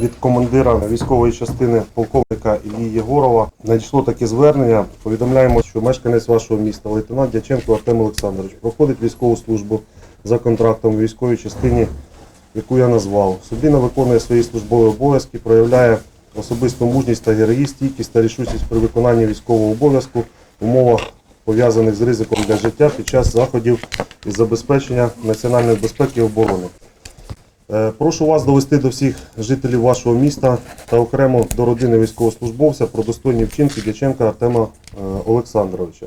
від командира військової частини полковника Іллі Єгорова надійшло таке звернення. Повідомляємо, що мешканець вашого міста, лейтенант Дяченко Артем Олександрович, проходить військову службу за контрактом у військовій частині, яку я назвав. Судина виконує свої службові обов'язки, проявляє особисту мужність та героїзм, стійкість та рішучість при виконанні військового обов'язку в умовах пов'язаних з ризиком для життя під час заходів із забезпечення національної безпеки і оборони. Е, Прошу вас довести до всіх жителів вашого міста та окремо до родини військовослужбовця про достойні вчинки Дяченка Артема е, Олександровича.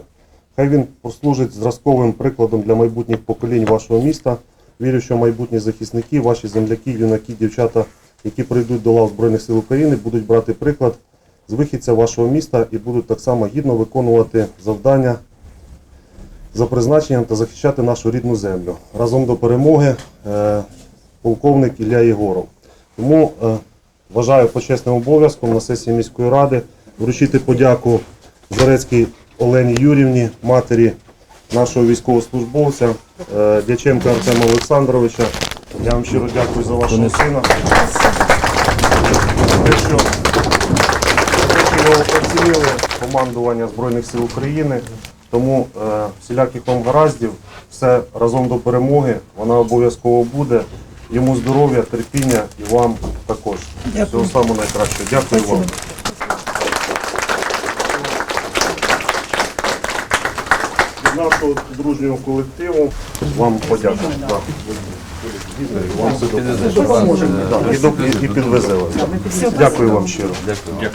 Хай він послужить зразковим прикладом для майбутніх поколінь вашого міста. Вірю, що майбутні захисники, ваші земляки, юнаки, дівчата, які прийдуть до лав Збройних сил України, будуть брати приклад з вихідця вашого міста і будуть так само гідно виконувати завдання за призначенням та захищати нашу рідну землю. Разом до перемоги. Полковник Ілля Єгоров. Тому е, вважаю почесним обов'язком на сесії міської ради вручити подяку Зарецькій Олені Юрівні, матері нашого військовослужбовця е, Дяченка Артема Олександровича. Я вам щиро дякую за вашого сина. Те, що його оцінили командування Збройних сил України. Тому е, всіляких вам гараздів, все разом до перемоги, вона обов'язково буде. Йому здоров'я, терпіння і вам також. Всього самого найкращого. Дякую вам. Від нашого дружнього колективу вам подяка. Да. І вам все допоможе. Да, І, доп- і підвезе вас. Дякую вам щиро. Дякую.